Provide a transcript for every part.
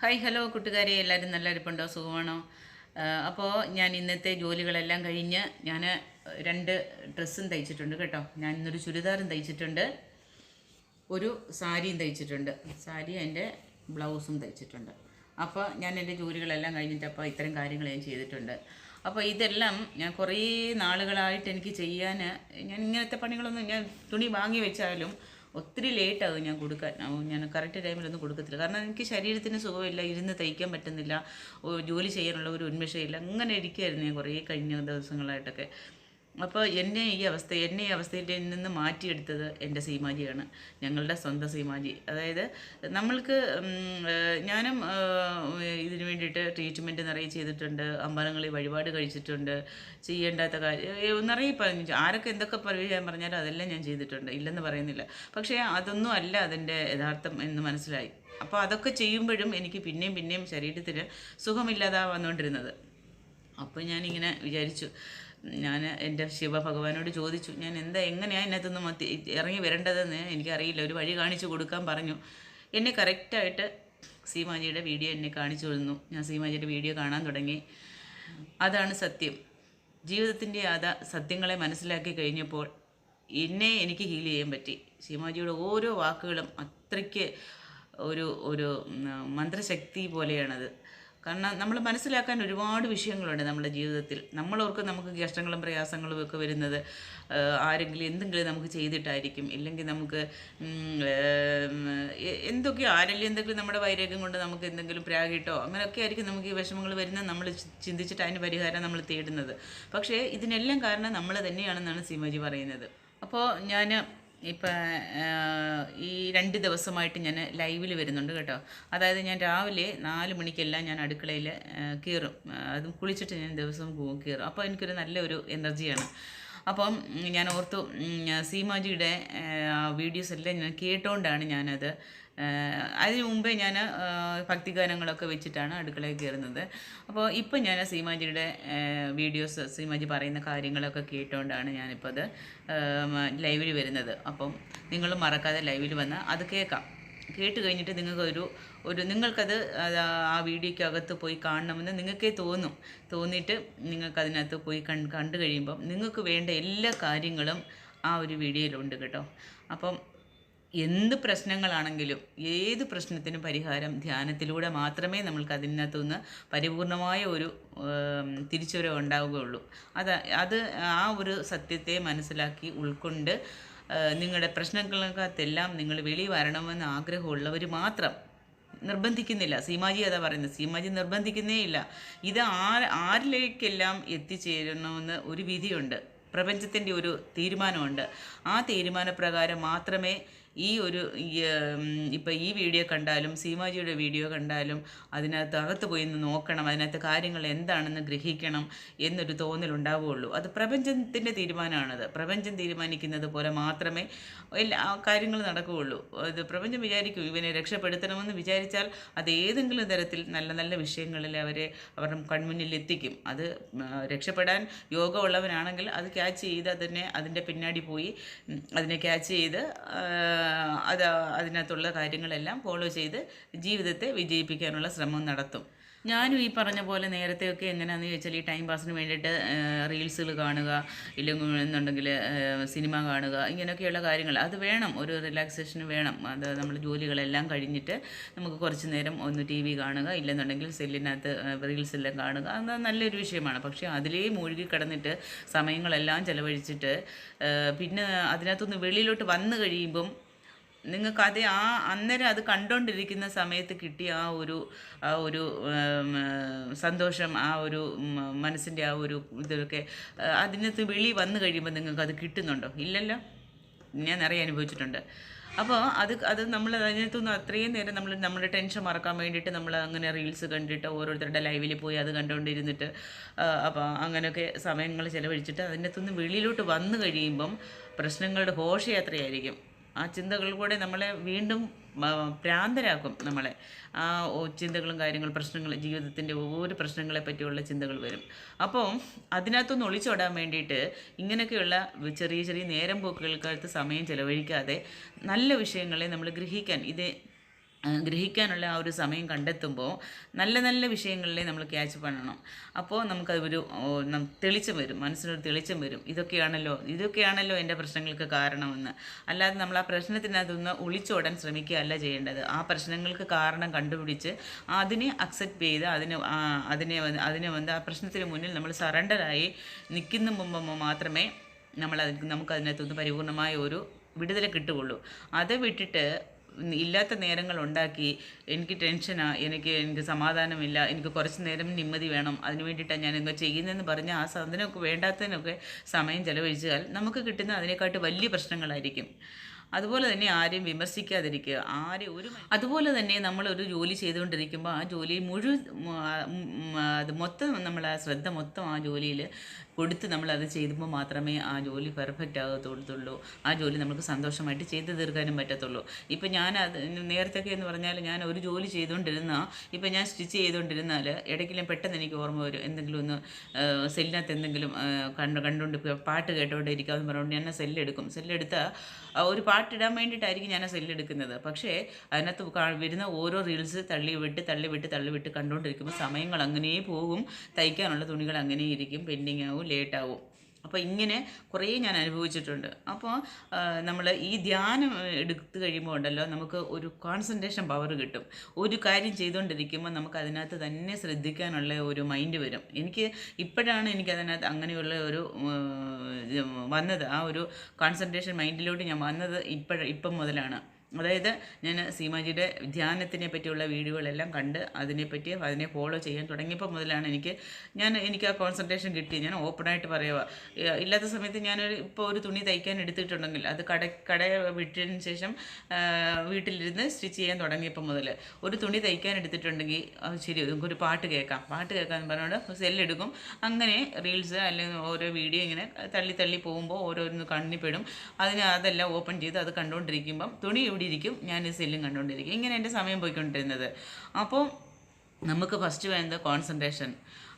Hi hello കൂട്ടുകാരെ. എല്ലാവരും നല്ല ഇരിപ്പുണ്ടോ? സുഖമാണോ? അപ്പോൾ ഞാൻ ഇന്നത്തെ ജോലികളെല്ലാം കഴിഞ്ഞ് ഞാൻ രണ്ട് ഡ്രസ്സും തയ്ച്ചിട്ടുണ്ട് കേട്ടോ. ഞാൻ ഇന്നൊരു ചുരിദാറും തയ്ച്ചിട്ടുണ്ട്. ഒരു സാരിയും തയ്ച്ചിട്ടുണ്ട്. സാരി എന്റെ ബ്ലൗസും തയ്ച്ചിട്ടുണ്ട്. അപ്പോൾ ഞാൻ എന്റെ ജോലികളെല്ലാം കഴിഞ്ഞിട്ട് അപ്പോൾ ഇത്തരം കാര്യങ്ങൾ ഞാൻ ചെയ്തിട്ടുണ്ട്. അപ്പോൾ ഇതെല്ലാം ഞാൻ കുറേ നാളുകളായിട്ട് എനിക്ക് ചെയ്യാൻ ഞാൻ ഇങ്ങനത്തെ പണികളൊന്നും ഞാൻ തുണി വാങ്ങി വെച്ചാലും ഒത്തിരി ലേറ്റാകും ഞാൻ കൊടുക്കാൻ. ഞാൻ കറക്റ്റ് ടൈമിലൊന്നും കൊടുക്കത്തില്ല. കാരണം എനിക്ക് ശരീരത്തിന് സുഖമില്ല ഇരുന്ന് തയ്ക്കാൻ പറ്റുന്നില്ല ജോലി ചെയ്യാനുള്ള ഒരു ഉന്മേഷമില്ല. അങ്ങനെ ഇരിക്കുമായിരുന്നു ഞാൻ കുറേ കഴിഞ്ഞ ദിവസങ്ങളായിട്ടൊക്കെ. അപ്പോൾ എന്നെ ഈ അവസ്ഥ എന്നെ ഈ അവസ്ഥയിൽ നിന്ന് മാറ്റിയെടുത്തത് എന്റെ സീമാജിയാണ്. ഞങ്ങളുടെ സ്വന്തം സീമാജി. അതായത് നമ്മൾക്ക് ഞാനും ഇതിനു വേണ്ടിയിട്ട് ട്രീറ്റ്മെന്റ് നിറയെ ചെയ്തിട്ടുണ്ട്. അമ്പലങ്ങളിൽ വഴിപാട് കഴിച്ചിട്ടുണ്ട്. ചെയ്യേണ്ടാത്ത കാര്യം നിറയെ പറഞ്ഞു. ആരൊക്കെ എന്തൊക്കെ പറയാൻ പറഞ്ഞാലും അതെല്ലാം ഞാൻ ചെയ്തിട്ടുണ്ട്. ഇല്ലെന്ന് പറയുന്നില്ല. പക്ഷേ അതൊന്നും അല്ല അതിന്റെ യഥാർത്ഥം എന്ന് മനസ്സിലായി. അപ്പോൾ അതൊക്കെ ചെയ്യുമ്പോഴും എനിക്ക് പിന്നെയും പിന്നെയും ശരീരത്തിന് സുഖമില്ലാതാ വന്നുകൊണ്ടിരുന്നത് അപ്പോൾ ഞാനിങ്ങനെ വിചാരിച്ചു. ഞാൻ എന്റെ ശിവഭഗവാനോട് ചോദിച്ചു ഞാൻ എന്താ എങ്ങനെയാണ് മത്തി ഇറങ്ങി വരേണ്ടതെന്ന് എനിക്കറിയില്ല ഒരു വഴി കാണിച്ചു കൊടുക്കാൻ പറഞ്ഞു. എന്നെ കറക്റ്റായിട്ട് സീമാജിയുടെ വീഡിയോ എന്നെ കാണിച്ചു തന്നു. ഞാൻ സീമാജിയുടെ വീഡിയോ കാണാൻ തുടങ്ങി. അതാണ് സത്യം. ജീവിതത്തിന്റെ അത സത്യങ്ങളെ മനസ്സിലാക്കി കഴിഞ്ഞപ്പോൾ എന്നെ എനിക്ക് ഹീൽ ചെയ്യാൻ പറ്റി. സീമാജിയുടെ ഓരോ വാക്കുകളും അത്രയ്ക്ക് ഒരു ഒരു മന്ത്രശക്തി പോലെയാണത്. കാരണം നമ്മൾ മനസ്സിലാക്കാൻ ഒരുപാട് വിഷയങ്ങളുണ്ട് നമ്മുടെ ജീവിതത്തിൽ. നമ്മളോർക്ക് നമുക്ക് കഷ്ടങ്ങളും പ്രയാസങ്ങളും ഒക്കെ വരുന്നത്. ആരെങ്കിലും എന്തെങ്കിലും നമുക്ക് ചെയ്തിട്ടായിരിക്കും. ഇല്ലെങ്കിൽ നമുക്ക് എന്തൊക്കെയോ ആരെങ്കിലും എന്തെങ്കിലും നമ്മുടെ വൈരാഗ്യം കൊണ്ട് നമുക്ക് എന്തെങ്കിലും പ്രാഗിട്ടോ അങ്ങനെയൊക്കെ ആയിരിക്കും നമുക്ക് ഈ വിഷമങ്ങൾ വരുന്നത്. നമ്മൾ ചിന്തിച്ചിട്ട് അതിന് പരിഹാരം നമ്മൾ തേടുന്നത്. പക്ഷേ ഇതിനെല്ലാം കാരണം നമ്മൾ തന്നെയാണെന്നാണ് സീമാജി പറയുന്നത്. അപ്പോൾ ഞാൻ ഇപ്പം ഈ രണ്ട് ദിവസമായിട്ട് ഞാൻ ലൈവിൽ വരുന്നുണ്ട് കേട്ടോ. അതായത് ഞാൻ രാവിലെ നാല് മണിക്കെല്ലാം ഞാൻ അടുക്കളയിൽ കയറും അതും കുളിച്ചിട്ട് ഞാൻ ദിവസം പോകും കയറും അപ്പോൾ എനിക്കൊരു നല്ലൊരു എനർജിയാണ്. അപ്പം ഞാൻ ഓർത്തു സീമാജിയുടെ വീഡിയോസ് എല്ലാം ഞാൻ കേട്ടുകൊണ്ടാണ് ഞാനത് അതിന് മുമ്പേ ഞാൻ ഭക്തിഗാനങ്ങളൊക്കെ വെച്ചിട്ടാണ് അടുക്കളയിൽ കയറുന്നത്. അപ്പോൾ ഇപ്പം ഞാൻ സീമാജിയുടെ വീഡിയോസ് സീമാജി പറയുന്ന കാര്യങ്ങളൊക്കെ കേട്ടുകൊണ്ടാണ് ഞാനിപ്പോൾ അത് ലൈവിൽ വരുന്നത്. അപ്പം നിങ്ങൾ മറക്കാതെ ലൈവിൽ വന്ന് അത് കേൾക്കാം. കേട്ട് കഴിഞ്ഞിട്ട് നിങ്ങൾക്കൊരു ഒരു നിങ്ങൾക്കത് ആ വീഡിയോയ്ക്കകത്ത് പോയി കാണണമെന്ന് നിങ്ങൾക്കേ തോന്നും. തോന്നിയിട്ട് നിങ്ങൾക്കതിനകത്ത് പോയി കൺ കണ്ടു കഴിയുമ്പം നിങ്ങൾക്ക് വേണ്ട എല്ലാ കാര്യങ്ങളും ആ ഒരു വീഡിയോയിലുണ്ട് കേട്ടോ. അപ്പം എന്ത് പ്രശ്നങ്ങളാണെങ്കിലും ഏത് പ്രശ്നത്തിനും പരിഹാരം ധ്യാനത്തിലൂടെ മാത്രമേ നമ്മൾക്ക് അതിനകത്തുനിന്ന് പരിപൂർണമായ ഒരു തിരിച്ചുവരവ് ഉണ്ടാവുകയുള്ളൂ. അത് അത് ആ ഒരു സത്യത്തെ മനസ്സിലാക്കി ഉൾക്കൊണ്ട് നിങ്ങളുടെ പ്രശ്നങ്ങൾക്കകത്തെല്ലാം നിങ്ങൾ വെളി വരണമെന്ന് ആഗ്രഹമുള്ളവർ മാത്രം നിർബന്ധിക്കുന്നില്ല. സീമാജി അതാ പറയുന്നത്. സീമാജി നിർബന്ധിക്കുന്നേ ഇല്ല. ഇത് ആ ആരിലേക്കെല്ലാം എത്തിച്ചേരണമെന്ന് ഒരു വിധിയുണ്ട്. പ്രപഞ്ചത്തിന്റെ ഒരു തീരുമാനമുണ്ട്. ആ തീരുമാനപ്രകാരം മാത്രമേ ഈ ഒരു ഇപ്പം ഈ വീഡിയോ കണ്ടാലും സീമാജിയുടെ വീഡിയോ കണ്ടാലും അതിനകത്ത് അകത്ത് പോയി നോക്കണം അതിനകത്ത് കാര്യങ്ങൾ എന്താണെന്ന് ഗ്രഹിക്കണം എന്നൊരു തോന്നലുണ്ടാവുകയുള്ളൂ അത് പ്രപഞ്ചത്തിന്റെ തീരുമാനമാണത്. പ്രപഞ്ചം തീരുമാനിക്കുന്നത് പോലെ മാത്രമേ എല്ലാ കാര്യങ്ങൾ നടക്കുകയുള്ളൂ. അത് പ്രപഞ്ചം വിചാരിക്കും ഇവനെ രക്ഷപ്പെടുത്തണമെന്ന് വിചാരിച്ചാൽ അത് ഏതെങ്കിലും തരത്തിൽ നല്ല നല്ല വിഷയങ്ങളിൽ അവരെ അവരുടെ കൺമുന്നിൽ എത്തിക്കും. അത് രക്ഷപ്പെടാൻ യോഗമുള്ളവനാണെങ്കിൽ അത് ക്യാച്ച് ചെയ്ത് അതിനെ അതിന്റെ പിന്നാടി പോയി അതിനെ ക്യാച്ച് ചെയ്ത് അത് അതിനകത്തുള്ള കാര്യങ്ങളെല്ലാം ഫോളോ ചെയ്ത് ജീവിതത്തെ വിജയിപ്പിക്കാനുള്ള ശ്രമം നടത്തും. ഞാനും ഈ പറഞ്ഞ പോലെ നേരത്തെയൊക്കെ എങ്ങനെയാണെന്ന് ചോദിച്ചാൽ ഈ ടൈം പാസിന് വേണ്ടിയിട്ട് റീൽസുകൾ കാണുക ഇല്ലെങ്കിൽ എന്നുണ്ടെങ്കിൽ സിനിമ കാണുക ഇങ്ങനെയൊക്കെയുള്ള കാര്യങ്ങൾ. അത് വേണം ഒരു റിലാക്സേഷന് വേണം. അത് നമ്മൾ ജോലികളെല്ലാം കഴിഞ്ഞിട്ട് നമുക്ക് കുറച്ച് നേരം ഒന്ന് ടി വി കാണുക ഇല്ലെന്നുണ്ടെങ്കിൽ സെല്ലിനകത്ത് റീൽസെല്ലാം കാണുക. അത് നല്ലൊരു വിഷയമാണ്. പക്ഷേ അതിലേ മൂழ்കി കിടന്നിട്ട് സമയങ്ങളെല്ലാം ചിലവഴിച്ചിട്ട് പിന്നെ അതിനകത്തുനിന്ന് വെളിയിലോട്ട് വന്നു കഴിയുമ്പം നിങ്ങൾക്ക് അത് ആ അന്നേരം അത് കണ്ടുകൊണ്ടിരിക്കുന്ന സമയത്ത് കിട്ടിയ ആ ഒരു ആ ഒരു സന്തോഷം ആ ഒരു മനസ്സിന്റെ ആ ഒരു ഇതൊക്കെ അതിനകത്ത് വെളി വന്നു കഴിയുമ്പോൾ നിങ്ങൾക്ക് അത് കിട്ടുന്നുണ്ടോ? ഇല്ലല്ലോ? ഞാൻ നിറയെ അനുഭവിച്ചിട്ടുണ്ട്. അപ്പോൾ അത് അത് നമ്മൾ അതിനകത്തൊന്നും അത്രയും നേരം നമ്മൾ നമ്മുടെ ടെൻഷൻ മറക്കാൻ വേണ്ടിയിട്ട് നമ്മൾ അങ്ങനെ റീൽസ് കണ്ടിട്ട് ഓരോരുത്തരുടെ ലൈവിൽ പോയി അത് കണ്ടുകൊണ്ടിരുന്നിട്ട് അപ്പോൾ അങ്ങനെയൊക്കെ സമയങ്ങൾ ചിലവഴിച്ചിട്ട് അതിനകത്തുനിന്ന് വെളിയിലോട്ട് വന്നു കഴിയുമ്പം പ്രശ്നങ്ങളുടെ ഘോഷയാത്രയായിരിക്കും. ആ ചിന്തകൾ കൂടെ നമ്മളെ വീണ്ടും ഭ്രാന്തരാക്കും നമ്മളെ. ആ ചിന്തകളും കാര്യങ്ങളും പ്രശ്നങ്ങൾ ജീവിതത്തിന്റെ ഓരോ പ്രശ്നങ്ങളെ പറ്റിയുള്ള ചിന്തകൾ വരും. അപ്പോൾ അതിനകത്തൊന്ന് ഒളിച്ചോടാൻ വേണ്ടിയിട്ട് ഇങ്ങനെയൊക്കെയുള്ള ചെറിയ ചെറിയ നേരം പോക്കുകൾക്കകത്ത് സമയം ചിലവഴിക്കാതെ നല്ല വിഷയങ്ങളെ നമ്മൾ ഗ്രഹിക്കാൻ ഇത് ഗ്രഹിക്കാനുള്ള ആ ഒരു സമയം കണ്ടെത്തുമ്പോൾ നല്ല നല്ല വിഷയങ്ങളിലെ നമ്മൾ ക്യാച്ച് பண்ணണം അപ്പോൾ നമുക്കത് ഒരു തെളിച്ചം വരും. മനസ്സിനൊരു തെളിച്ചം വരും. ഇതൊക്കെയാണല്ലോ ഇതൊക്കെയാണല്ലോ എന്റെ പ്രശ്നങ്ങൾക്ക് കാരണമെന്ന്. അല്ലാതെ നമ്മൾ ആ പ്രശ്നത്തിനകത്തൊന്ന് ഒളിച്ചോടാൻ ശ്രമിക്കുകയല്ല ചെയ്യേണ്ടത്. ആ പ്രശ്നങ്ങൾക്ക് കാരണം കണ്ടുപിടിച്ച് അതിനെ അക്സെപ്റ്റ് ചെയ്ത് അതിന് അതിനെ അതിനെ വന്ന് ആ പ്രശ്നത്തിന് മുന്നിൽ നമ്മൾ സറണ്ടറായി നിൽക്കുന്ന മുമ്പ് മാത്രമേ നമ്മൾ നമുക്ക് അതിനകത്തുനിന്ന് പരിപൂർണമായ ഒരു വിടുതല കിട്ടുകയുള്ളൂ. അത് വിട്ടിട്ട് ഇല്ലാത്ത നേരങ്ങൾ ഉണ്ടാക്കി എനിക്ക് ടെൻഷനാ എനിക്ക് എനിക്ക് സമാധാനമില്ല എനിക്ക് കുറച്ച് നേരം നിമ്മതി വേണം അതിന് വേണ്ടിയിട്ടാണ് ഞാൻ എന്തോ ചെയ്യുന്നതെന്ന് പറഞ്ഞ് ആ സാധനമൊക്കെ വേണ്ടാത്തതിനൊക്കെ സമയം ചെലവഴിച്ചാൽ നമുക്ക് കിട്ടുന്ന അതിനെക്കാട്ട് വലിയ പ്രശ്നങ്ങളായിരിക്കും. അതുപോലെ തന്നെ ആരെയും വിമർശിക്കാതിരിക്കുക. ആരെയും ഒരു അതുപോലെ തന്നെ നമ്മൾ ഒരു ജോലി ചെയ്തുകൊണ്ടിരിക്കുമ്പോൾ ആ ജോലി മുഴുവൻ അത് മൊത്തം നമ്മൾ ആ ശ്രദ്ധ മൊത്തം ആ ജോലിയിൽ കൊടുത്ത് നമ്മൾ അത് ചെയ്യുമ്പോൾ മാത്രമേ ആ ജോലി പെർഫെക്റ്റ് ആകത്തുള്ളൂ. ആ ജോലി നമുക്ക് സന്തോഷമായിട്ട് ചെയ്തു തീർക്കാനും പറ്റത്തുള്ളൂ. ഇപ്പം ഞാൻ അത് നേരത്തെയൊക്കെ എന്ന് പറഞ്ഞാൽ ഞാൻ ഒരു ജോലി ചെയ്തുകൊണ്ടിരുന്ന ഇപ്പം ഞാൻ സ്റ്റിച്ച് ചെയ്തുകൊണ്ടിരുന്നാൽ ഇടയ്ക്കെല്ലാം പെട്ടെന്ന് എനിക്ക് ഓർമ്മ വരും. എന്തെങ്കിലും ഒന്ന് സെല്ലിനകത്ത് എന്തെങ്കിലും കണ്ടു കണ്ട് കണ്ടുകൊണ്ട് പാട്ട് കേട്ടോണ്ട് ഇരിക്കാമെന്ന് പറഞ്ഞുകൊണ്ട് ഞാൻ സെല്ലെടുക്കും. സെല്ലെടുത്ത് ഒരു പാട്ടിടാൻ വേണ്ടിയിട്ടായിരിക്കും ഞാൻ ആ സെല്ലെടുക്കുന്നത്. പക്ഷേ അതിനകത്ത് വരുന്ന ഓരോ റീൽസ് തള്ളി വിട്ട് തള്ളി വിട്ട് തള്ളി വിട്ട് കണ്ടുകൊണ്ടിരിക്കുമ്പോൾ സമയങ്ങൾ അങ്ങനെ പോകും. തയ്ക്കാനുള്ള തുണികൾ അങ്ങനെ ഇരിക്കും പെൻഡിങ് ആവും ലേറ്റ് ആവും അപ്പോൾ ഇങ്ങനെ കുറേ ഞാൻ അനുഭവിച്ചിട്ടുണ്ട്. അപ്പോൾ നമ്മൾ ഈ ധ്യാനം എടുത്ത് കഴിയുമ്പോൾ ഉണ്ടല്ലോ നമുക്ക് ഒരു കോൺസെൻട്രേഷൻ പവർ കിട്ടും. ഒരു കാര്യം ചെയ്തുകൊണ്ടിരിക്കുമ്പോൾ നമുക്ക് അതിനകത്ത് തന്നെ ശ്രദ്ധിക്കാനുള്ള ഒരു മൈൻഡ് വരും. എനിക്ക് ഇപ്പോഴാണ് എനിക്ക് അതിനകത്ത് അങ്ങനെയുള്ള ഒരു വന്നത്. ആ ഒരു കോൺസെൻട്രേഷൻ മൈൻഡിലോട്ട് ഞാൻ വന്നത് ഇപ്പോഴ ഇപ്പം മുതലാണ്. അതായത് ഞാൻ സീമാജിയുടെ ധ്യാനത്തിനെ പറ്റിയുള്ള വീഡിയോകളെല്ലാം കണ്ട് അതിനെപ്പറ്റി അതിനെ ഫോളോ ചെയ്യാൻ തുടങ്ങിയപ്പോൾ മുതലാണ് എനിക്ക് ഞാൻ എനിക്ക് ആ കോൺസെൻട്രേഷൻ കിട്ടി. ഞാൻ ഓപ്പണായിട്ട് പറയുക ഇല്ലാത്ത സമയത്ത് ഞാനൊരു ഇപ്പോൾ ഒരു തുണി തയ്ക്കാൻ എടുത്തിട്ടുണ്ടെങ്കിൽ അത് കട കട വിട്ടതിന് ശേഷം വീട്ടിലിരുന്ന് സ്റ്റിച്ച് ചെയ്യാൻ തുടങ്ങിയപ്പോൾ മുതൽ ഒരു തുണി തയ്ക്കാൻ എടുത്തിട്ടുണ്ടെങ്കിൽ ശരി നമുക്കൊരു പാട്ട് കേൾക്കാം. പാട്ട് കേൾക്കാമെന്ന് പറഞ്ഞുകൊണ്ട് സെല്ലെടുക്കും അങ്ങനെ റീൽസ് അല്ലെങ്കിൽ ഓരോ വീഡിയോ ഇങ്ങനെ തള്ളി തള്ളി പോകുമ്പോൾ ഓരോന്ന് കണ്ണിപ്പെടും അതിന് അതെല്ലാം ഓപ്പൺ ചെയ്ത് അത് കണ്ടുകൊണ്ടിരിക്കുമ്പം തുണി ഇവിടെ ഞാൻ ഈ സെല്ലും കണ്ടുകൊണ്ടിരിക്കും. ഇങ്ങനെ എന്റെ സമയം പോയിക്കൊണ്ടിരുന്നത്. അപ്പോൾ നമുക്ക് ഫസ്റ്റ് വേണ്ട കോൺസെൻട്രേഷൻ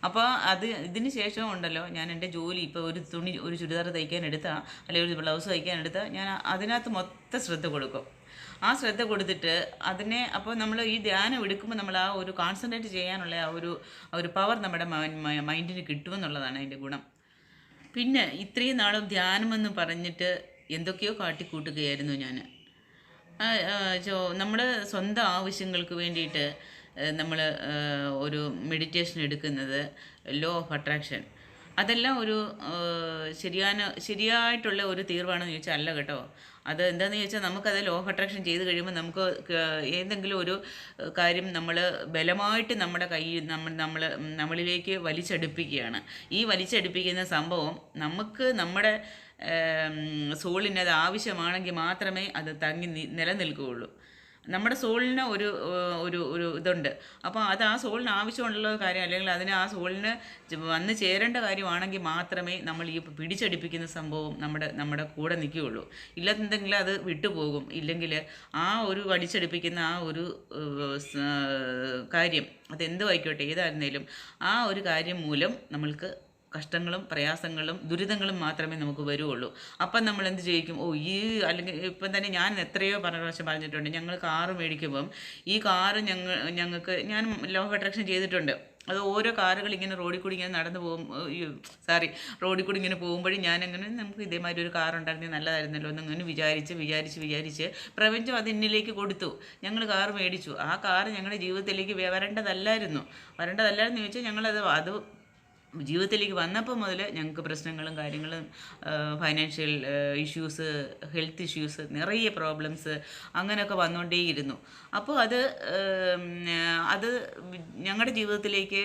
അപ്പോൾ അത് ഇതിന് ശേഷം ഉണ്ടല്ലോ ഞാൻ എന്റെ ജോലി ഇപ്പോൾ ഒരു തുണി ഒരു ചുരിദാർ തയ്ക്കാൻ എടുത്താൽ അല്ലെങ്കിൽ ഒരു ബ്ലൗസ് തയ്ക്കാൻ എടുത്താൽ ഞാൻ അതിനകത്ത് മൊത്തം ശ്രദ്ധ കൊടുക്കും. ആ ശ്രദ്ധ കൊടുത്തിട്ട് അതിനെ അപ്പോൾ നമ്മൾ ഈ ധ്യാനം എടുക്കുമ്പോൾ നമ്മൾ ആ ഒരു കോൺസെൻട്രേറ്റ് ചെയ്യാനുള്ള ആ ഒരു ഒരു പവർ നമ്മുടെ മൈൻഡിന് കിട്ടുമെന്നുള്ളതാണ് അതിന്റെ ഗുണം. പിന്നെ ഇത്രയും നാളും ധ്യാനമെന്ന് പറഞ്ഞിട്ട് എന്തൊക്കെയോ കാട്ടിക്കൂട്ടുകയായിരുന്നു ഞാൻ. നമ്മുടെ സ്വന്തം ആവശ്യങ്ങൾക്ക് വേണ്ടിയിട്ട് നമ്മൾ ഒരു മെഡിറ്റേഷൻ എടുക്കുന്നത് ലോ ഓഫ് അട്രാക്ഷൻ അതെല്ലാം ഒരു ശരിയാന ശരിയായിട്ടുള്ള ഒരു തീർവാണെന്ന് ചോദിച്ചാൽ അല്ല കേട്ടോ. അത് എന്താണെന്ന് ചോദിച്ചാൽ നമുക്കത് ലോ ഓഫ് അട്രാക്ഷൻ ചെയ്ത് കഴിയുമ്പോൾ നമുക്ക് ഏതെങ്കിലും ഒരു കാര്യം നമ്മൾ ബലമായിട്ട് നമ്മുടെ കൈ നമ്മൾ നമ്മൾ നമ്മളിലേക്ക് വലിച്ചടുപ്പിക്കുകയാണ്. ഈ വലിച്ചടുപ്പിക്കുന്ന സംഭവം നമുക്ക് നമ്മുടെ സോളിന് അത് ആവശ്യമാണെങ്കിൽ മാത്രമേ അത് തങ്ങി നിലനിൽക്കുകയുള്ളൂ. നമ്മുടെ സോളിന് ഒരു ഒരു ഒരു ഇതുണ്ട്. അപ്പോൾ അത് ആ സോളിന് ആവശ്യമുള്ള കാര്യം അല്ലെങ്കിൽ അതിന് ആ സോളിന് വന്ന് ചേരേണ്ട കാര്യമാണെങ്കിൽ മാത്രമേ നമ്മൾ ഈ പിടിച്ചടിപ്പിക്കുന്ന സംഭവം നമ്മുടെ നമ്മുടെ കൂടെ നിൽക്കുകയുള്ളൂ. ഇല്ലാത്തെന്തെങ്കിലും അത് വിട്ടുപോകും. ഇല്ലെങ്കിൽ ആ ഒരു വലിച്ചടിപ്പിക്കുന്ന ആ ഒരു കാര്യം അതെന്ത് ആയിക്കോട്ടെ ഏതായിരുന്നേലും ആ ഒരു കാര്യം മൂലം നമ്മൾക്ക് കഷ്ടങ്ങളും പ്രയാസങ്ങളും ദുരിതങ്ങളും മാത്രമേ നമുക്ക് വരുള്ളൂ അപ്പം നമ്മൾ എന്ത് ചെയ്യിക്കും? ഓ ഈ അല്ലെങ്കിൽ ഇപ്പം തന്നെ ഞാൻ എത്രയോ പറഞ്ഞ പ്രാവശ്യം പറഞ്ഞിട്ടുണ്ട്. ഞങ്ങൾ കാറ് മേടിക്കുമ്പം ഈ കാറ് ഞങ്ങൾ ഞങ്ങൾക്ക് ഞാൻ ലോ ഓഫ് അട്രാക്ഷൻ ചെയ്തിട്ടുണ്ട്. അത് ഓരോ കാറുകൾ ഇങ്ങനെ റോഡിൽ കൂടി ഇങ്ങനെ നടന്നു പോകും. സോറി റോഡിൽ കൂടി ഇങ്ങനെ പോകുമ്പോഴും ഞാനങ്ങനെ നമുക്ക് ഇതേമാതിരി ഒരു കാർ ഉണ്ടായിരുന്നെങ്കിൽ നല്ലതായിരുന്നല്ലോ എന്നിങ്ങനെ വിചാരിച്ച് വിചാരിച്ച് വിചാരിച്ച് പ്രപഞ്ചം അത് എന്നിലേക്ക് കൊടുത്തു. ഞങ്ങൾ കാർ മേടിച്ചു. ആ കാർ ഞങ്ങളുടെ ജീവിതത്തിലേക്ക് വരേണ്ടതല്ലായിരുന്നു. വരേണ്ടതല്ലായിരുന്നു ചോദിച്ചാൽ ഞങ്ങളത് അത് ജീവിതത്തിലേക്ക് വന്നപ്പോൾ മുതൽ ഞങ്ങൾക്ക് പ്രശ്നങ്ങളും കാര്യങ്ങളും ഫൈനാൻഷ്യൽ ഇഷ്യൂസ് ഹെൽത്ത് ഇഷ്യൂസ് നിറയെ പ്രോബ്ലംസ് അങ്ങനെയൊക്കെ വന്നുകൊണ്ടേയിരുന്നു അപ്പോൾ അത് അത് ഞങ്ങളുടെ ജീവിതത്തിലേക്ക്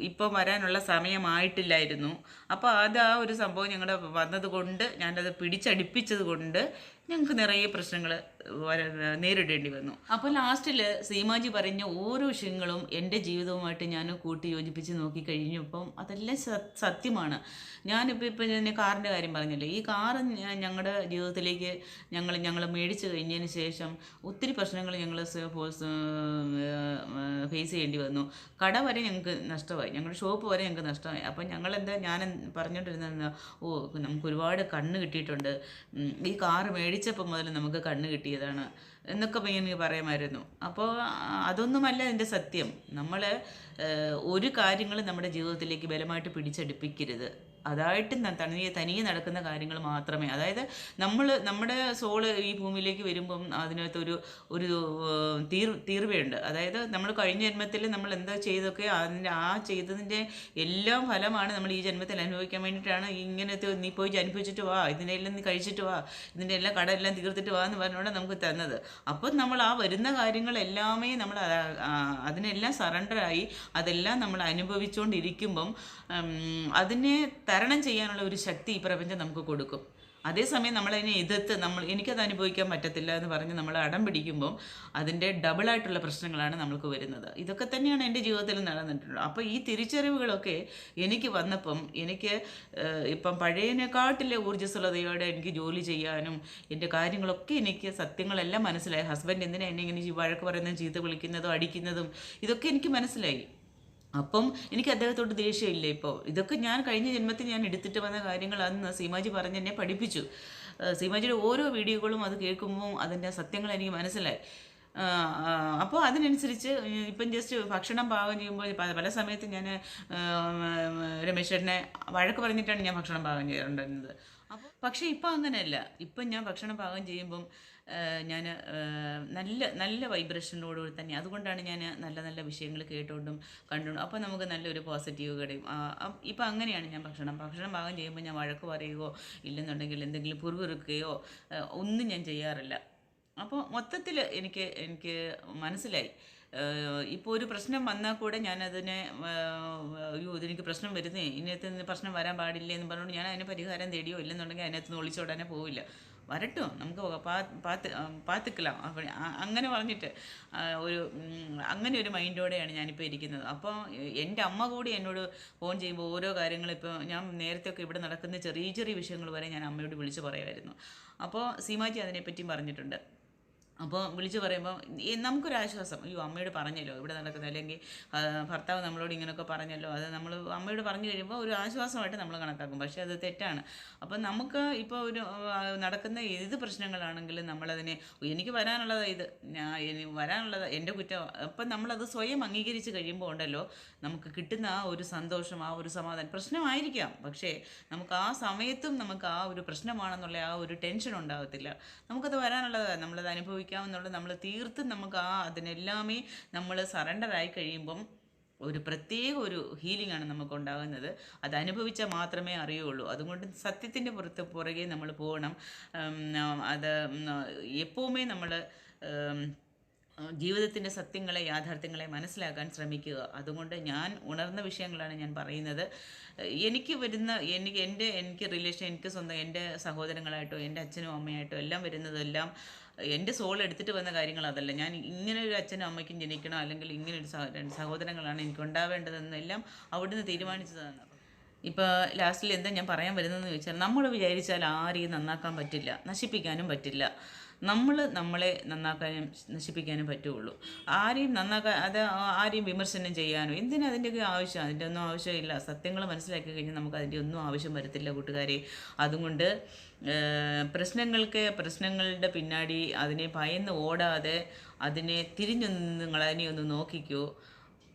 ഇപ്പം വരാനുള്ള സമയമായിട്ടില്ലായിരുന്നു. അപ്പോൾ അത് ആ ഒരു സംഭവം ഞങ്ങളുടെ വന്നതുകൊണ്ട് ഞാനത് പിടിച്ചടിപ്പിച്ചത് കൊണ്ട് ഞങ്ങൾക്ക് നിറയെ പ്രശ്നങ്ങൾ നേരിടേണ്ടി വന്നു. അപ്പോൾ ലാസ്റ്റിൽ സീമാജി പറഞ്ഞ ഓരോ വിഷയങ്ങളും എന്റെ ജീവിതവുമായിട്ട് ഞാൻ കൂട്ടി യോജിപ്പിച്ച് നോക്കിക്കഴിഞ്ഞപ്പം അതെല്ലാം സ- സത്യമാണ്. ഞാനിപ്പോൾ ഇപ്പം ഞാൻ കാറിന്റെ കാര്യം പറഞ്ഞില്ലേ ഈ കാറ് ഞങ്ങളുടെ ജീവിതത്തിലേക്ക് ഞങ്ങൾ ഞങ്ങൾ മേടിച്ച് കഴിഞ്ഞതിന് ശേഷം ഒത്തിരി പ്രശ്നങ്ങൾ ഞങ്ങൾ ഫേസ് ചെയ്യേണ്ടി വന്നു. കട വരെ ഞങ്ങൾക്ക് നഷ്ടമായി ഞങ്ങളുടെ ഷോപ്പ് വരെ ഞങ്ങൾക്ക് നഷ്ടമായി. അപ്പം ഞങ്ങളെന്താ ഞാൻ പറഞ്ഞുകൊണ്ടിരുന്നത് ഓ നമുക്ക് ഒരുപാട് കണ്ണ് കിട്ടിയിട്ടുണ്ട്. ഈ കാറ് മേടിച്ചപ്പോൾ മുതൽ നമുക്ക് കണ്ണ് കിട്ടിയതാണ് എന്നൊക്കെ ഇങ്ങനെ പറയുമായിരുന്നു. അപ്പോൾ അതൊന്നുമല്ല എന്റെ സത്യം. നമ്മൾ ഒരു കാര്യങ്ങളും നമ്മുടെ ജീവിതത്തിലേക്ക് ബലമായിട്ട് പിടിച്ചെടുപ്പിക്കരുത്. അതായിട്ട് തനിയെ തനിയെ നടക്കുന്ന കാര്യങ്ങൾ മാത്രമേ. അതായത് നമ്മൾ നമ്മുടെ സോൾ ഈ ഭൂമിയിലേക്ക് വരുമ്പം അതിനകത്തൊരു ഒരു തീർ തീർവയുണ്ട്. അതായത് നമ്മൾ കഴിഞ്ഞ ജന്മത്തിൽ നമ്മൾ എന്താ ചെയ്തൊക്കെ അതിന്റെ ആ ചെയ്തതിന്റെ എല്ലാം ഫലമാണ് നമ്മൾ ഈ ജന്മത്തിൽ അനുഭവിക്കാൻ വേണ്ടിയിട്ടാണ് ഇങ്ങനത്തെ നീ പോയി അനുഭവിച്ചിട്ട് വാ ഇതിനെല്ലാം നീ കഴിച്ചിട്ട് വാ ഇതിന്റെ എല്ലാം കടമെല്ലാം തീർത്തിട്ട് വാ എന്ന് പറഞ്ഞുകൊണ്ട് നമുക്ക് തന്നത്. അപ്പം നമ്മൾ ആ വരുന്ന കാര്യങ്ങളെല്ലാമേ നമ്മൾ അതിനെല്ലാം സറണ്ടറായി അതെല്ലാം നമ്മൾ അനുഭവിച്ചുകൊണ്ടിരിക്കുമ്പം അതിനെ തരണം ചെയ്യാനുള്ള ഒരു ശക്തി ഈ പ്രപഞ്ചം നമുക്ക് കൊടുക്കും. അതേസമയം നമ്മളതിനെ എതിർത്ത് നമ്മൾ എനിക്കത് അനുഭവിക്കാൻ പറ്റത്തില്ല എന്ന് പറഞ്ഞ് നമ്മൾ അടം പിടിക്കുമ്പോൾ അതിന്റെ ഡബിളായിട്ടുള്ള പ്രശ്നങ്ങളാണ് നമുക്ക് വരുന്നത്. ഇതൊക്കെ തന്നെയാണ് എന്റെ ജീവിതത്തിൽ നടന്നിട്ടുള്ളത്. അപ്പോൾ ഈ തിരിച്ചറിവുകളൊക്കെ എനിക്ക് വന്നപ്പം എനിക്ക് ഇപ്പം പഴയതിനെക്കാട്ടിലെ ഊർജസ്വലതയോടെ എനിക്ക് ജോലി ചെയ്യാനും എന്റെ കാര്യങ്ങളൊക്കെ എനിക്ക് സത്യങ്ങളെല്ലാം മനസ്സിലായി. ഹസ്ബൻഡ് എന്തിനാ എന്നെ ഇങ്ങനെ വഴക്ക് പറയുന്നതും ചീത്ത വിളിക്കുന്നതും അടിക്കുന്നതും ഇതൊക്കെ എനിക്ക് മനസ്സിലായി. അപ്പം എനിക്ക് അദ്ദേഹത്തോട് ദേഷ്യമില്ല ഇപ്പോൾ ഇതൊക്കെ ഞാൻ കഴിഞ്ഞ ജന്മത്തിൽ ഞാൻ എടുത്തിട്ട് വന്ന കാര്യങ്ങൾ അന്ന് സീമാജി പറഞ്ഞ് എന്നെ പഠിപ്പിച്ചു. സീമാജിയുടെ ഓരോ വീഡിയോകളും അത് കേൾക്കുമ്പോൾ അതിന്റെ സത്യങ്ങൾ എനിക്ക് മനസ്സിലായി. അപ്പോൾ അതിനനുസരിച്ച് ഇപ്പം ജസ്റ്റ് ഭക്ഷണം പാകം ചെയ്യുമ്പോൾ പല സമയത്ത് ഞാൻ രമേശ്വരനെ വഴക്ക് പറഞ്ഞിട്ടാണ് ഞാൻ ഭക്ഷണം പാകം ചെയ്യാറുണ്ടായിരുന്നത്. അപ്പോൾ പക്ഷേ ഇപ്പം അങ്ങനെയല്ല. ഇപ്പം ഞാൻ ഭക്ഷണം പാകം ചെയ്യുമ്പം ഞാൻ നല്ല നല്ല വൈബ്രേഷനോടുകൂടി തന്നെ. അതുകൊണ്ടാണ് ഞാൻ നല്ല നല്ല വിഷയങ്ങൾ കേട്ടുകൊണ്ടും കണ്ടുകൊണ്ടും അപ്പോൾ നമുക്ക് നല്ലൊരു പോസിറ്റീവ് കിടയും. ഇപ്പം അങ്ങനെയാണ് ഞാൻ ഭക്ഷണം. ഭക്ഷണം പാകം ചെയ്യുമ്പോൾ ഞാൻ വഴക്ക് പറയുകയോ ഇല്ലെന്നുണ്ടെങ്കിൽ എന്തെങ്കിലും പുറകുറുക്കുകയോ ഒന്നും ഞാൻ ചെയ്യാറില്ല. അപ്പോൾ മൊത്തത്തിൽ എനിക്ക് എനിക്ക് മനസ്സിലായി. ഇപ്പോൾ ഒരു പ്രശ്നം വന്നാൽ കൂടെ ഞാനതിനെ അയ്യോ ഇതെനിക്ക് പ്രശ്നം വരുന്നേ. ഇന്നത്തെ പ്രശ്നം വരാൻ പാടില്ല എന്ന് പറഞ്ഞുകൊണ്ട് ഞാൻ അതിന് പരിഹാരം തേടിയോ ഇല്ലെന്നുണ്ടെങ്കിൽ അതിനകത്ത് നിന്ന് ഒളിച്ചോടാനേ പോവില്ല. വരട്ടോ. നമുക്ക് പാത്ത് പാത്തുക്കലാം. അങ്ങനെ പറഞ്ഞിട്ട് ഒരു അങ്ങനെ ഒരു മൈൻഡോടെയാണ് ഞാനിപ്പോൾ ഇരിക്കുന്നത്. അപ്പോൾ എന്റെ അമ്മ കൂടി എന്നോട് ഫോൺ ചെയ്യുമ്പോൾ ഓരോ കാര്യങ്ങളും ഇപ്പോൾ ഞാൻ നേരത്തെ ഒക്കെ ഇവിടെ നടക്കുന്ന ചെറിയ ചെറിയ വിഷയങ്ങൾ വരെ ഞാൻ അമ്മയോട് വിളിച്ച് പറയുമായിരുന്നു അപ്പോൾ സീമാജി അതിനെപ്പറ്റിയും പറഞ്ഞിട്ടുണ്ട്. അപ്പോൾ വിളിച്ച് പറയുമ്പോൾ നമുക്കൊരു ആശ്വാസം അയ്യോ അമ്മയോട് പറഞ്ഞല്ലോ ഇവിടെ നടക്കുന്ന അല്ലെങ്കിൽ ഭർത്താവ് നമ്മളോട് ഇങ്ങനെയൊക്കെ പറഞ്ഞല്ലോ അത് നമ്മൾ അമ്മയോട് പറഞ്ഞു കഴിയുമ്പോൾ ഒരു ആശ്വാസമായിട്ട് നമ്മൾ കണക്കാക്കും പക്ഷേ അത് തെറ്റാണ്. അപ്പം നമുക്ക് ഇപ്പോൾ ഒരു നടക്കുന്ന ഏത് പ്രശ്നങ്ങളാണെങ്കിലും നമ്മളതിനെ എനിക്ക് വരാനുള്ളത് ഇത് ഞാൻ വരാനുള്ളത് എന്റെ കുറ്റം അപ്പം നമ്മളത് സ്വയം അംഗീകരിച്ച് കഴിയുമ്പോൾ ഉണ്ടല്ലോ നമുക്ക് കിട്ടുന്ന ആ ഒരു സന്തോഷം ആ ഒരു സമാധാനം പ്രശ്നമായിരിക്കാം. പക്ഷേ നമുക്ക് ആ സമയത്തും നമുക്ക് ആ ഒരു പ്രശ്നമാണെന്നുള്ള ആ ഒരു ടെൻഷൻ ഉണ്ടാകത്തില്ല നമുക്കത് വരാനുള്ളത് നമ്മളത് അനുഭവിക്കാമെന്നുള്ളത് നമ്മൾ തീർത്തും നമുക്ക് ആ അതിനെല്ലാമേ നമ്മൾ സറണ്ടറായി കഴിയുമ്പം ഒരു പ്രത്യേക ഒരു ഹീലിംഗ് ആണ് നമുക്ക് ഉണ്ടാകുന്നത് അത് അനുഭവിച്ചാൽ മാത്രമേ അറിയുള്ളൂ. അതുകൊണ്ട് സത്യത്തിന്റെ പുറത്ത് പുറകെ നമ്മൾ പോകണം. അത് എപ്പോഴുമേ നമ്മൾ ജീവിതത്തിന്റെ സത്യങ്ങളെ യാഥാർത്ഥ്യങ്ങളെ മനസ്സിലാക്കാൻ ശ്രമിക്കുക. അതുകൊണ്ട് ഞാൻ ഉണർന്ന വിഷയങ്ങളാണ് ഞാൻ പറയുന്നത്. എനിക്ക് വരുന്ന എനിക്ക് എന്റെ എനിക്ക് റിലേഷൻ എനിക്ക് സ്വന്തം എന്റെ സഹോദരങ്ങളായിട്ടോ എന്റെ അച്ഛനും അമ്മയായിട്ടോ എല്ലാം വരുന്നതെല്ലാം എന്റെ സോൾ എടുത്തിട്ട് വന്ന കാര്യങ്ങൾ അതല്ല. ഞാൻ ഇങ്ങനെ ഒരു അച്ഛനും അമ്മയ്ക്കും ജനിക്കണം അല്ലെങ്കിൽ ഇങ്ങനെ ഒരു രണ്ട് സഹോദരങ്ങളാണ് എനിക്ക് ഉണ്ടാവേണ്ടതെന്നെല്ലാം അവിടുന്ന് തീരുമാനിച്ചതാണ്. ഇപ്പോൾ ലാസ്റ്റിൽ എന്താ ഞാൻ പറയാൻ വരുന്നതെന്ന് ചോദിച്ചാൽ നമ്മൾ വിചാരിച്ചാൽ ആരെയും നന്നാക്കാൻ പറ്റില്ല നശിപ്പിക്കാനും പറ്റില്ല. നമ്മൾ നമ്മളെ നന്നാക്കാനും നശിപ്പിക്കാനും പറ്റുകയുള്ളൂ ആരെയും നന്നാക്കാൻ അത് ആരെയും വിമർശനം ചെയ്യാനോ എന്തിനാ അതിന്റെയൊക്കെ ആവശ്യം? അതിന്റെ ഒന്നും ആവശ്യമില്ല. സത്യങ്ങൾ മനസ്സിലാക്കി കഴിഞ്ഞാൽ നമുക്ക് അതിന്റെ ഒന്നും ആവശ്യം വരത്തില്ല കൂട്ടുകാരെ. അതുകൊണ്ട് പ്രശ്നങ്ങൾക്ക് പ്രശ്നങ്ങളുടെ പിന്നാടി അതിനെ ഭയന്ന് ഓടാതെ അതിനെ തിരിഞ്ഞൊന്ന് നിങ്ങൾ അതിനെ ഒന്ന് നോക്കിക്കോ.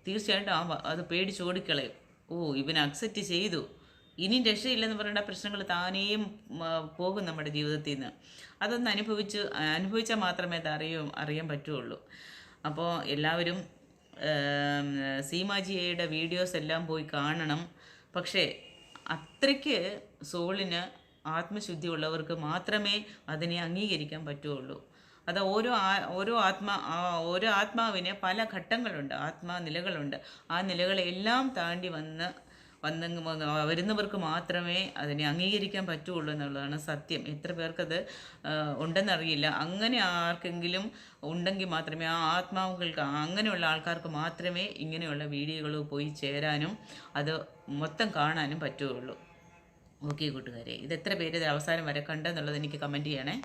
തീർച്ചയായിട്ടും അത് പേടിച്ചോടിക്കളയും ഓ ഇവൻ അക്സെപ്റ്റ് ചെയ്തു. ഇനിയും രക്ഷയില്ലെന്ന് പറയേണ്ട പ്രശ്നങ്ങൾ താനേയും പോകും നമ്മുടെ ജീവിതത്തിൽ നിന്ന് അതൊന്ന് അനുഭവിച്ച് അനുഭവിച്ചാൽ മാത്രമേ അത് അറിയൂ അറിയാൻ പറ്റുള്ളൂ. അപ്പോൾ എല്ലാവരും സീമാജിയയുടെ വീഡിയോസ് എല്ലാം പോയി കാണണം. പക്ഷേ അത്രയ്ക്ക് സോളിന് ആത്മശുദ്ധി ഉള്ളവർക്ക് മാത്രമേ അതിനെ അംഗീകരിക്കാൻ പറ്റുള്ളൂ. അത് ഓരോ ഓരോ ആത്മാ ഓരോ ആത്മാവിന് പല ഘട്ടങ്ങളുണ്ട് ആത്മാ നിലകളുണ്ട് ആ നിലകളെല്ലാം താണ്ടി വന്ന് വന്ന് വരുന്നവർക്ക് മാത്രമേ അതിനെ അംഗീകരിക്കാൻ പറ്റുള്ളൂ എന്നുള്ളതാണ് സത്യം. എത്ര പേർക്കത് ഉണ്ടെന്നറിയില്ല. അങ്ങനെ ആർക്കെങ്കിലും ഉണ്ടെങ്കിൽ മാത്രമേ ആ ആത്മാവുകൾക്ക് അങ്ങനെയുള്ള ആൾക്കാർക്ക് മാത്രമേ ഇങ്ങനെയുള്ള വീഡിയോകൾ പോയി ചേരാനും അത് മൊത്തം കാണാനും പറ്റുകയുള്ളൂ. ഓക്കെ കൂട്ടുകാരെ. ഇത് എത്ര പേര് ഇത് അവസാനം വരെ കണ്ടെന്നുള്ളത് എനിക്ക് കമന്റ് ചെയ്യണേ.